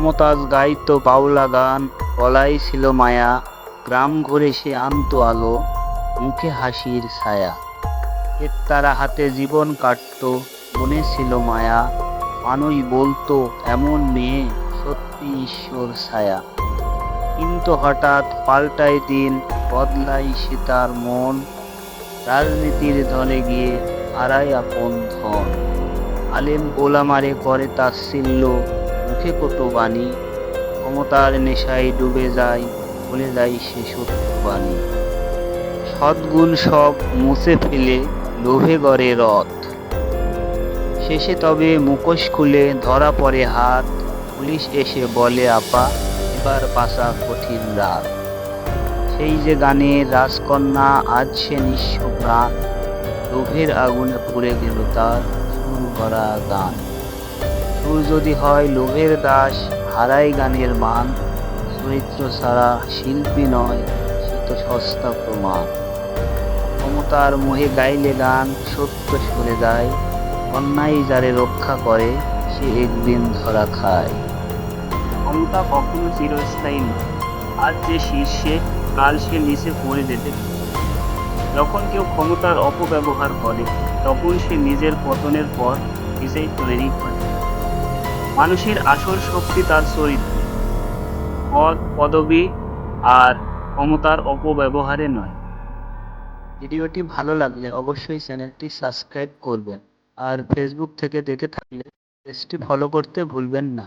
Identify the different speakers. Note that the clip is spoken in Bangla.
Speaker 1: মমতাজ গাইতো বাউলা গান গলায় ছিল মায়া। গ্রাম ঘুরে সে আনতো আলো, মুখে হাসির ছায়া। এর তারা হাতে জীবন কাটতো, মনে ছিল মায়া। মানুষ বলতো, এমন মেয়ে, সত্যি ঈশ্বর ছায়া। কিন্তু হঠাৎ পাল্টায় দিন, বদলাই সে তার মন। রাজনীতির ধনে গিয়ে হারায় আপন ধন। আলেম গোলামারে করে তাচ্ছিল্য মুখে কত বাণী, ক্ষমতার নেশায় ডুবে যায়, ভুলে যায় সে সত্য বাণী। সদ্গুণ সব মুছে ফেলে লোভে গড়ে রথ। শেষে তবে মুখোশ খুলে ধরা পড়ে হাত, পুলিশ এসে বলে, আপা, এবার বাসা কঠিন রাত। সেই যে গানের রাজকন্যা, আজ সে নিঃস্ব প্রাণ। লোভের আগুনে পুড়ে গেল তার সুর করা গান। সুর যদি হয় লোভের দাস, হারাই গানের মান। চরিত্র ছাড়া শিল্পী নয়, সে তো সস্তা প্রমাণ। ক্ষমতার মোহে গাইলে গান, সত্য সরে যায়। অন্যায় যারে রক্ষা করে, সে একদিন ধরা খায়। ক্ষমতা কখনো চিরস্থায়ী নয়। আজ যে শীর্ষে, কাল সে নিচে পড়ে যেতে যখন কেউ ক্ষমতার অপব্যবহার করে, তখন সে নিজের পতনের পর নিজেই তৈরি করে। মানুষের আসল শক্তি তার চরিত্র পদ, পদবি আর ক্ষমতার অপব্যবহারে নয়। ভিডিওটি ভালো লাগলে অবশ্যই চ্যানেলটি সাবস্ক্রাইব করবেন। আর ফেসবুক থেকে দেখে থাকলে পেজটি ফলো করতে ভুলবেন না।